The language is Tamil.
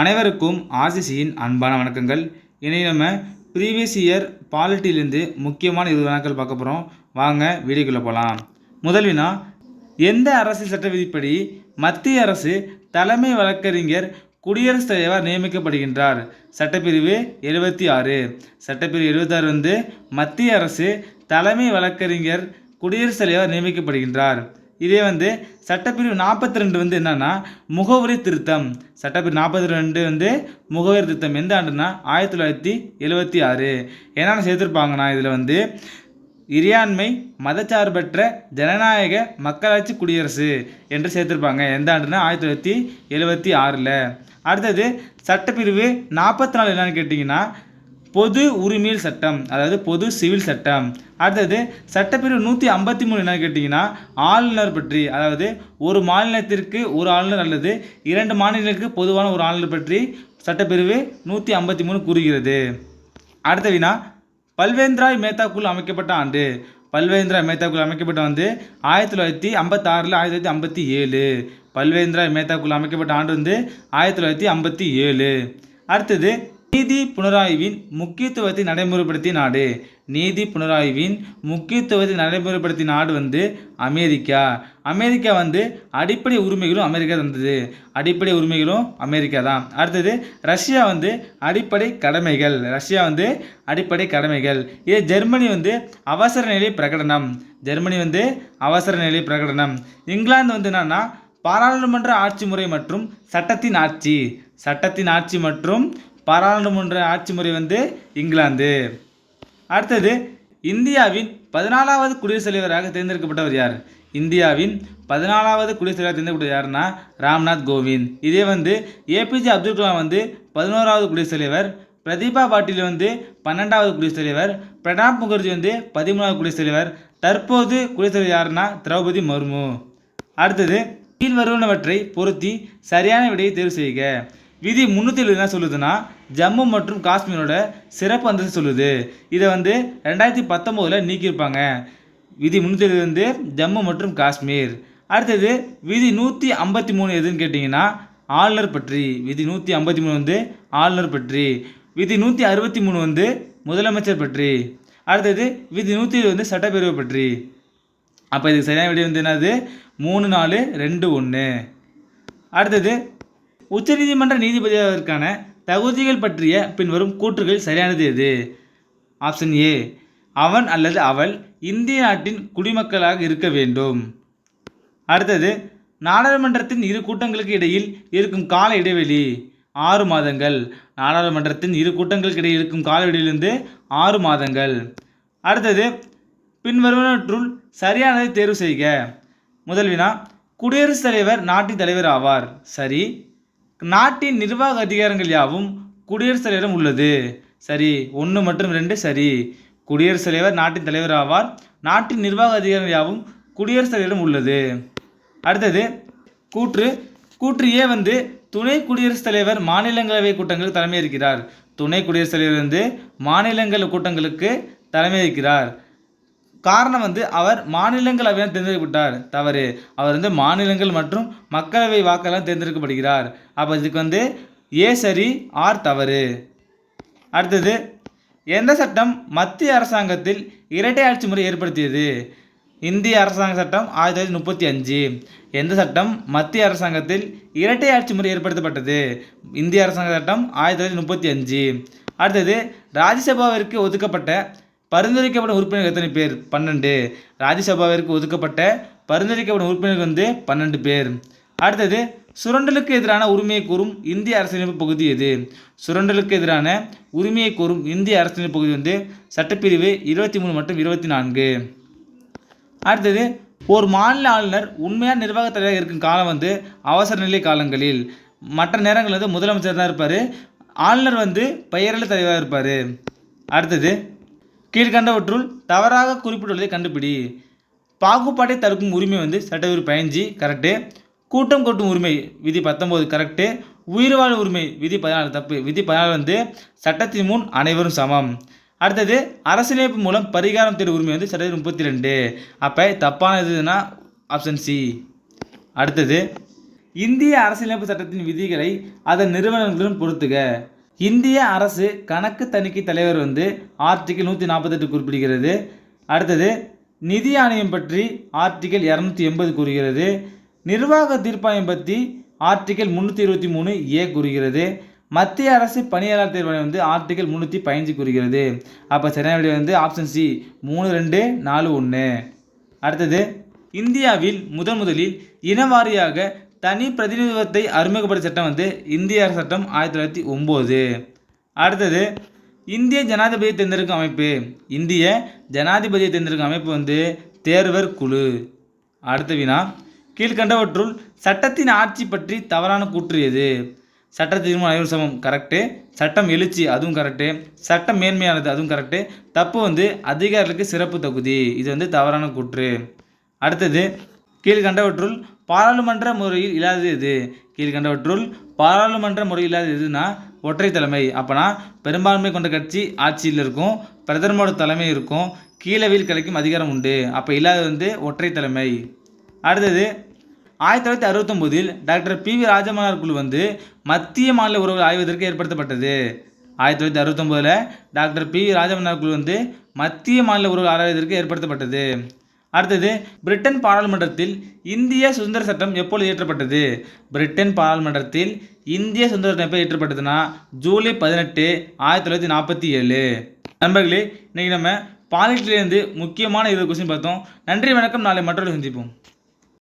அனைவருக்கும் ஆர்சிசியின் அன்பான வணக்கங்கள். இனி நம்ம ப்ரீவியஸ் இயர் பாலிட்டியிலேருந்து முக்கியமான இருபது வினாக்கள் பார்க்க போகிறோம் வாங்க வீடியோக்குள்ளே போகலாம் முதல் வினா எந்த அரசு சட்ட விதிப்படி மத்திய அரசு தலைமை வழக்கறிஞர் குடியரசுத் தலைவர் நியமிக்கப்படுகின்றார்? சட்டப்பிரிவு எழுபத்தி ஆறு. சட்டப்பிரிவு எழுபத்தாறு வந்து மத்திய அரசு தலைமை வழக்கறிஞர் குடியரசுத் தலைவர் நியமிக்கப்படுகின்றார். இதே வந்து சட்டப்பிரிவு நாற்பத்தி ரெண்டு வந்து என்னென்னா முகவரி திருத்தம். சட்டப்பிரிவு நாற்பத்தி ரெண்டு வந்து முகவரி திருத்தம் எந்த ஆண்டுனா ஆயிரத்தி தொள்ளாயிரத்தி எழுபத்தி ஆறு. என்னென்ன சேர்த்துருப்பாங்கன்னா இதில் வந்து இறையாண்மை மதச்சார்பற்ற ஜனநாயக மக்களாட்சி குடியரசு என்று சேர்த்துருப்பாங்க. எந்த ஆண்டுனா ஆயிரத்தி தொள்ளாயிரத்தி எழுபத்தி ஆறில். அடுத்தது சட்டப்பிரிவு நாற்பத்தி நாலு என்னன்னு கேட்டிங்கன்னா பொது உரிமையல் சட்டம் அதாவது பொது சிவில் சட்டம். அடுத்தது சட்டப்பிரிவு நூற்றி ஐம்பத்தி மூணு என்ன கேட்டிங்கன்னா ஆளுநர் பற்றி அதாவது ஒரு மாநிலத்திற்கு ஒரு ஆளுநர் அல்லது இரண்டு மாநிலங்களுக்கு பொதுவான ஒரு ஆளுநர் பற்றி சட்டப்பிரிவு நூற்றி ஐம்பத்தி மூணு கூறுகிறது. அடுத்த வினா பல்வேந்திராய் மேத்தா குழு அமைக்கப்பட்ட ஆண்டு. பல்வேந்திராய் மேத்தா குழு அமைக்கப்பட்ட வந்து ஆயிரத்தி தொள்ளாயிரத்தி ஐம்பத்தாறில் ஆயிரத்தி தொள்ளாயிரத்தி ஐம்பத்தி ஏழு. பல்வேந்திராய் மேத்தா குழு அமைக்கப்பட்ட ஆண்டு வந்து ஆயிரத்தி தொள்ளாயிரத்தி ஐம்பத்தி ஏழு. அடுத்தது நீதி புனராய்வின் முக்கியத்துவத்தை நடைமுறைப்படுத்திய நாடு. நீதி புனராய்வின் முக்கியத்துவத்தை நடைமுறைப்படுத்திய நாடு வந்து அமெரிக்கா. அமெரிக்கா வந்து அடிப்படை உரிமைகளும் அமெரிக்கா தந்தது. அடிப்படை உரிமைகளும் அமெரிக்கா தான். அடுத்தது ரஷ்யா வந்து அடிப்படை கடமைகள். ரஷ்யா வந்து அடிப்படை கடமைகள். இதே ஜெர்மனி வந்து அவசர நிலை பிரகடனம். ஜெர்மனி வந்து அவசர நிலை பிரகடனம். இங்கிலாந்து வந்து என்னன்னா பாராளுமன்ற ஆட்சி முறை மற்றும் சட்டத்தின் ஆட்சி. சட்டத்தின் ஆட்சி மற்றும் பாராளுமன்ற ஆட்சி முறை வந்து இங்கிலாந்து. அடுத்தது இந்தியாவின் பதினாலாவது குடியரசுத் தலைவராக தேர்ந்தெடுக்கப்பட்டவர் யார்? இந்தியாவின் பதினாலாவது குடியரசுத் தலைவர் தேர்ந்தெடுக்கப்பட்டவர் யாருன்னா ராம்நாத் கோவிந்த். இதே வந்து ஏபிஜே அப்துல் கலாம் வந்து பதினோராவது குடியரசுத் தலைவர் பிரதீபா பாட்டீல் வந்து பன்னெண்டாவது குடியரசுத் தலைவர் பிரணாப் முகர்ஜி வந்து பதிமூணாவது குடியரசுத் தலைவர் தற்போது குடியரசுத் தலைவர் யாருன்னா திரௌபதி முர்மு. அடுத்தது கீழ் வருவனவற்றை பொருத்தி சரியான விடையை தேர்வு செய்க. விதி முந்நூற்றி என்ன சொல்லுதுன்னா ஜம்மு மற்றும் காஷ்மீரோட சிறப்பு அந்தஸ்து சொல்லுது. இதை வந்து ரெண்டாயிரத்தி பத்தொம்போதில் நீக்கியிருப்பாங்க. விதி முந்நூற்றி வந்து ஜம்மு மற்றும் காஷ்மீர். அடுத்தது விதி நூற்றி ஐம்பத்தி மூணு எதுன்னு கேட்டிங்கன்னா ஆளுநர் பற்றி. விதி நூற்றி ஐம்பத்தி மூணு வந்து ஆளுநர் பற்றி. விதி நூற்றி அறுபத்தி மூணு வந்து முதலமைச்சர் பற்றி. அடுத்தது விதி நூற்றி வந்து சட்டப்பேரவை பற்றி. அப்போ இதுக்கு சரியான விடை வந்து என்னது? மூணு நாலு ரெண்டு ஒன்று அடுத்தது உச்சநீதிமன்ற நீதிபதியாவதற்கான தகுதிகள் பற்றிய பின்வரும் கூற்றுகள் சரியானது எது? Option A. அவன் அல்லது அவள் இந்திய நாட்டின் குடிமக்களாக இருக்க வேண்டும். அடுத்தது நாடாளுமன்றத்தின் இரு கூட்டங்களுக்கு இடையில் இருக்கும் கால இடைவெளி. ஆறு மாதங்கள். நாடாளுமன்றத்தின் இரு கூட்டங்களுக்கு இடையில் இருக்கும் கால இடைவெளியிலிருந்து ஆறு மாதங்கள். அடுத்தது பின்வருவனற்றுள் சரியானதை தேர்வு செய்க. முதல் வினா குடியரசுத் தலைவர் நாட்டின் தலைவர் ஆவார். சரி. நாட்டின் நிர்வாக அதிகாரங்கள் யாவும் குடியரசுத் தலைவரிடம் உள்ளது. சரி ஒன்று மற்றும் ரெண்டு சரி. குடியரசுத் தலைவர் நாட்டின் தலைவர் ஆவார். நாட்டின் நிர்வாக அதிகாரங்கள் யாவும் குடியரசுத் தலைவரிடம் உள்ளது. அடுத்தது கூற்று. கூற்று ஏ வந்து துணை குடியரசுத் தலைவர் மாநிலங்களவை கூட்டங்களுக்கு தலைமை இருக்கிறார் துணை குடியரசுத் தலைவர் வந்து மாநிலங்கள் கூட்டங்களுக்கு தலைமை இருக்கிறார் காரணம் வந்து அவர் மாநிலங்களவையாக தேர்ந்தெடுக்கப்பட்டார். தவறு. அவர் வந்து மாநிலங்கள் மற்றும் மக்களவை வாக்கெல்லாம் தேர்ந்தெடுக்கப்படுகிறார். அப்போ இதுக்கு வந்து ஏ சரி ஆர் தவறு. அடுத்தது எந்த சட்டம் மத்திய அரசாங்கத்தில் இரட்டை ஆட்சி முறை ஏற்படுத்தியது? இந்திய அரசாங்க சட்டம் ஆயிரத்தி தொள்ளாயிரத்தி முப்பத்தி அஞ்சு. எந்த சட்டம் மத்திய அரசாங்கத்தில் இரட்டை ஆட்சி முறை ஏற்படுத்தப்பட்டது? இந்திய அரசாங்க சட்டம் ஆயிரத்தி தொள்ளாயிரத்தி முப்பத்தி அஞ்சு. அடுத்தது ராஜ்யசபாவிற்கு ஒதுக்கப்பட்ட பரிந்துரைக்கப்படும் உறுப்பினர்கள் எத்தனை பேர்? பன்னெண்டு. ராஜ்யசபாவிற்கு ஒதுக்கப்பட்ட பரிந்துரைக்கப்படும் உறுப்பினர்கள் வந்து பன்னெண்டு பேர். அடுத்தது சுரண்டலுக்கு எதிரான உரிமையை கூறும் இந்திய அரசியலமைப்பு பகுதி எது? சுரண்டலுக்கு எதிரான உரிமையை கூறும் இந்திய அரசியலமைப்பு பகுதி வந்து சட்டப்பிரிவு இருபத்தி மூணு மற்றும் இருபத்தி நான்கு. அடுத்தது ஒரு மாநில ஆளுநர் உண்மையான நிர்வாகத் தலைவராக இருக்கும் காலம் வந்து அவசர நிலை காலங்களில். மற்ற நேரங்களில் வந்து முதலமைச்சர் தான் இருப்பார். ஆளுநர் வந்து பெயரில் தலைவராக இருப்பார். அடுத்தது கீழ்கண்டவற்றுள் தவறாக குறிப்பிட்டுள்ளதை கண்டுபிடி. பாகுபாட்டை தடுக்கும் உரிமை வந்து சட்டவிரி பயஞ்சு கரெக்டு கூட்டம் கொட்டும் உரிமை விதி பத்தொம்போது கரெக்டு உயிர் வாழும் உரிமை விதி பதினாலு தப்பு. விதி பதினாலு வந்து சட்டத்தின் முன் அனைவரும் சமம். அடுத்தது அரசியலமைப்பு மூலம் பரிகாரம் தேடும் உரிமை வந்து சட்டத்தில் முப்பத்தி ரெண்டு அப்போ தப்பான இதுனா ஆப்ஷன் சி அடுத்தது இந்திய அரசியலமைப்பு சட்டத்தின் விதிகளை அதன் நிறுவனங்களும் பொறுத்துக இந்திய அரசு கணக்கு தணிக்கை தலைவர் வந்து ஆர்டிகல் நூற்றி நாற்பத்தெட்டு குறிப்பிடுகிறது. அடுத்தது நிதி ஆணையம் பற்றி ஆர்டிகல் இரநூத்தி எண்பது கூறுகிறது. நிர்வாக தீர்ப்பாயம் பற்றி ஆர்டிகல் முந்நூற்றி இருபத்தி மூணு ஏ கூறுகிறது. மத்திய அரசு பணியாளர் தேர்வாணையம் வந்து ஆர்டிகல் முந்நூற்றி பதினஞ்சு கூறுகிறது. அப்போ சரியான வந்து ஆப்ஷன் சி மூணு ரெண்டு நாலு ஒன்று அடுத்தது இந்தியாவில் முதன் முதலில் இனவாரியாக தனி பிரதிநிதித்துவத்தை அறிமுகப்படுத்த சட்டம் வந்து இந்திய அரசு சட்டம் ஆயிரத்தி தொள்ளாயிரத்தி ஒம்பது. அடுத்தது இந்திய ஜனாதிபதியை தேர்ந்தெடுக்கும் அமைப்பு. இந்திய ஜனாதிபதியை தேர்ந்தெடுக்கும் அமைப்பு வந்து தேர்வர் குழு. அடுத்த வினா கீழ்கண்டவற்றுள் சட்டத்தின் ஆட்சி பற்றி தவறான கூற்று எது? சட்டத்தின் முன் அனைவரும் சமம் கரெக்டு சட்டம் எழுச்சி அதுவும் கரெக்டு சட்டம் மேன்மையானது அதுவும் கரெக்டு தப்பு வந்து அதிகாரிகளுக்கு சிறப்பு தகுதி. இது வந்து தவறான கூற்று. அடுத்தது கீழ்கண்டவற்றுள் பாராளுமன்ற முறையில் இல்லாதது எது? கீழ்கண்டவற்றுள் பாராளுமன்ற முறையில் இல்லாதது எதுனா ஒற்றை தலைமை. அப்போனா பெரும்பான்மை கொண்ட கட்சி ஆட்சியில் இருக்கும் பிரதமரோட தலைமை இருக்கும் கீழவில் கிடைக்கும் அதிகாரம் உண்டு. அப்போ இல்லாதது வந்து ஒற்றை தலைமை. அடுத்தது ஆயிரத்தி தொள்ளாயிரத்தி அறுபத்தொம்போதில் டாக்டர் பி வி ராஜமன்னார் குழு வந்து மத்திய மாநில உறவுகள் ஆய்வதற்கு ஏற்படுத்தப்பட்டது. ஆயிரத்தி தொள்ளாயிரத்தி அறுபத்தொம்போதில் டாக்டர் பி வி ராஜமன்னார் குழு வந்து மத்திய மாநில உறவுகள் ஆராய்வதற்கு ஏற்படுத்தப்பட்டது. அடுத்தது பிரிட்டன் பாராளுமன்றத்தில் இந்திய சுதந்திர சட்டம் எப்பொழுது இயற்றப்பட்டது? பிரிட்டன் பாராளுமன்றத்தில் இந்திய சுதந்திர சட்டம் எப்போ இயற்றப்பட்டதுன்னா ஜூலை பதினெட்டு ஆயிரத்தி தொள்ளாயிரத்தி நாற்பத்தி ஏழு. நண்பர்களே இன்றைக்கி நம்ம பாலிட்டிலேருந்து முக்கியமான இருபது கொஸ்டின் பார்த்தோம். நன்றி வணக்கம். நாளை மற்றொரு சந்திப்போம்.